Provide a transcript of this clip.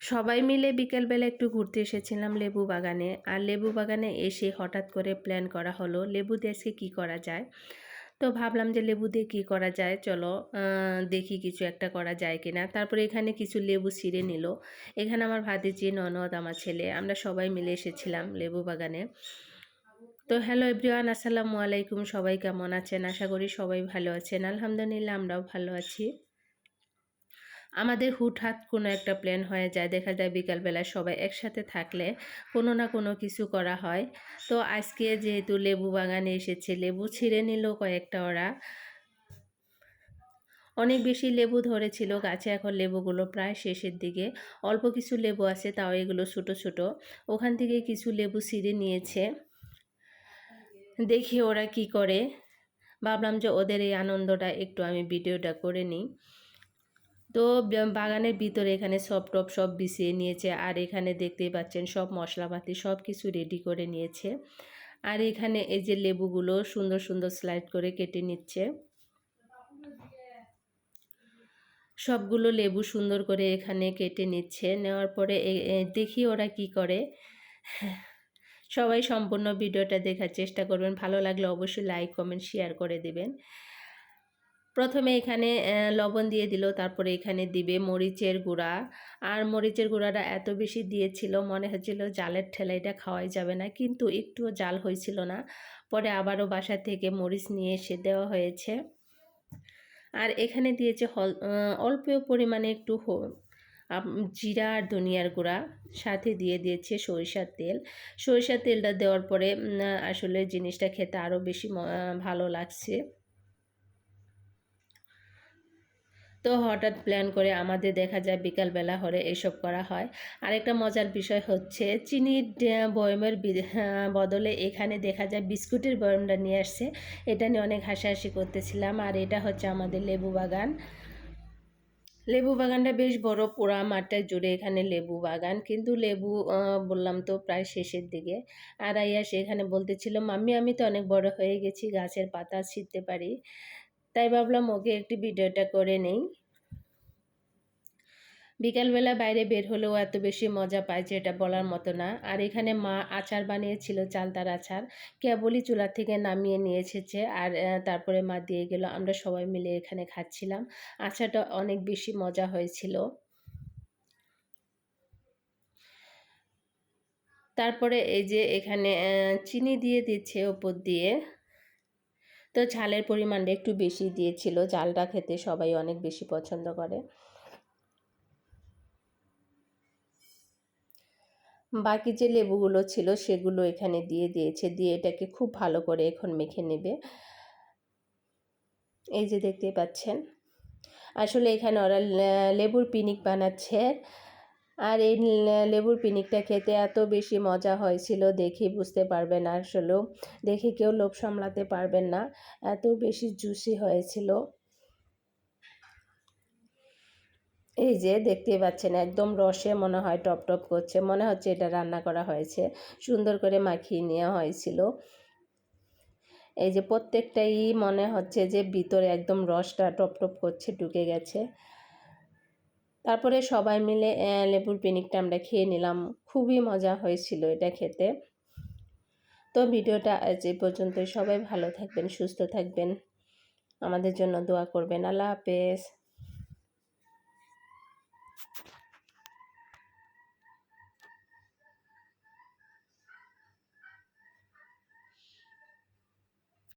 সবাই মিলে বিকেলবেলা একটু ঘুরতে এসেছিলাম লেবু বাগানে। আর লেবু বাগানে এসে হঠাৎ করে প্ল্যান করা হলো, লেবু দিয়ে আজকে কী করা যায়? তো ভাবলাম যে লেবু দিয়ে কী করা যায়? চলো দেখি কিছু একটা করা যায় কিনা। তারপরে এখানে কিছু লেবু ছিঁড়ে নিল। এখানে আমার ভাতিজি, ননদ, আমার ছেলে, আমরা সবাই মিলে এসেছিলাম লেবু বাগানে। তো হ্যালো এভরিওয়ান আসসালামু আলাইকুম। সবাই কেমন আছেন? আশা করি সবাই ভালো আছেন। আলহামদুলিল্লাহ, আমরাও ভালো আছি। আমাদের হুটহাট কোনো একটা প্ল্যান হয়ে যায়। দেখা যায় বিকালবেলা সবাই একসাথে থাকলে কোনো না কোনো কিছু করা হয়। তো আজকে যেহেতু লেবু বাগানে এসেছে, লেবু ছিঁড়ে নিল কয়েকটা ওরা। অনেক বেশি লেবু ধরেছিল গাছে, এখন লেবুগুলো প্রায় শেষের দিকে। অল্প কিছু লেবু আছে, তাও এগুলো ছোটো ছোটো। ওখান থেকে কিছু লেবু ছিঁড়ে নিয়েছে। দেখি ওরা কি করে। ভাবলাম যে ওদের এই আনন্দটা একটু আমি ভিডিওটা করে নিই। তো বাগানের ভিতরে এখানে সব টপ সব বিছিয়ে নিয়েছে। আর এখানে দেখতেই পাচ্ছেন সব মশলাপাতি, সব কিছু রেডি করে নিয়েছে। আর এখানে এই যে লেবুগুলো সুন্দর সুন্দর স্লাইড করে কেটে নিচ্ছে। সবগুলো লেবু সুন্দর করে এখানে কেটে নিচ্ছে। নেওয়ার পরে দেখি ওরা কি করে। সবাই সম্পূর্ণ ভিডিওটা দেখার চেষ্টা করবেন। ভালো লাগলে অবশ্যই লাইক কমেন্ট শেয়ার করে দেবেন। প্রথমে এখানে লবণ দিয়ে দিল, তারপরে এখানে দিবে মরিচের গুঁড়া। আর মরিচের গুঁড়াটা এত বেশি দিয়েছিল, মনে হচ্ছিল জালের ঠেলা এটা খাওয়াই যাবে না, কিন্তু একটুও জাল হয়েছিল না। পরে আবারও বাসা থেকে মরিচ নিয়ে এসে দেওয়া হয়েছে। আর এখানে দিয়েছে অল্প পরিমাণে একটু জিরা আর ধনিয়ার গুঁড়া, সাথে দিয়ে দিয়েছে সরিষার তেল। সরিষার তেলটা দেওয়ার পরে আসলে জিনিসটা খেতে আরও বেশি ভালো লাগছে। তো হঠাৎ প্ল্যান করে আমাদের দেখা যায় বিকালবেলা হলে এসব করা হয়। আরেকটা মজার বিষয় হচ্ছে, চিনির বয়মের বদলে এখানে দেখা যায় বিস্কুটের বয়মটা নিয়ে আসছে। এটা নিয়ে অনেক হাসাহাসি করতেছিলাম। আর এটা হচ্ছে আমাদের লেবু বাগান। লেবু বাগানটা বেশ বড়, পোড়া মাঠটা জুড়ে এখানে লেবু বাগান। কিন্তু লেবু বললাম তো প্রায় শেষের দিকে। আর আইয়া সেখানে বলতেছিল, মাম্মি, আমি তো অনেক বড় হয়ে গেছি, গাছের পাতা ছিঁড়তে পারি। তাই ভাবলাম ওকে একটি ভিডিওটা করে নেই। বিকালবেলা বাইরে বের হলেও এত বেশি মজা পায় যেটা বলার মতো না। আর এখানে মা আচার বানিয়েছিল চালতার আচার। কেবলই চুলা থেকে নামিয়ে নিয়ে এসেছে আর তারপরে মা দিয়ে গেল, আমরা সবাই মিলে এখানে খাচ্ছিলাম। আচারটা অনেক বেশি মজা হয়েছিল। তারপরে এই যে এখানে চিনি দিয়ে দিচ্ছে ওপর দিয়ে। তো ঝালের পরিমাণটা একটু বেশি দিয়েছিল। ঝালটা খেতে সবাই অনেক বেশি পছন্দ করে। বাকি যে লেবুগুলো ছিল সেগুলো এখানে দিয়ে দিয়েছে। দিয়ে এটাকে খুব ভালো করে এখন মেখে নেবে। এই যে দেখতেই পাচ্ছেন। আসলে এখানে ওরা লেবুর পিনিক বানাচ্ছে। আর এই লেবুর পিনিকটা খেতে এত বেশি মজা হয়েছিল দেখে বুঝতে পারবেন আসলেও দেখে কেউ লোভ সামলাতে পারবেন না। এত বেশি জুসি হয়েছিল। এই যে দেখতে পাচ্ছেন, একদম রসে মনে হয় টপ টপ করছে। মনে হচ্ছে এটা রান্না করা হয়েছে। সুন্দর করে মাখিয়ে নেওয়া হয়েছিল। এই যে প্রত্যেকটাই মনে হচ্ছে যে ভিতরে একদম রসটা টপ টপ করছে, ঢুকে গেছে। তারপরে সবাই মিলে লেবুর পিনিকটা আমরা খেয়ে নিলাম। খুবই মজা হয়েছিল এটা খেতে। তো ভিডিওটা আজ এ পর্যন্তই। সবাই ভালো থাকবেন, সুস্থ থাকবেন। আমাদের জন্য দোয়া করবেন। আল্লাহ হাফেজ।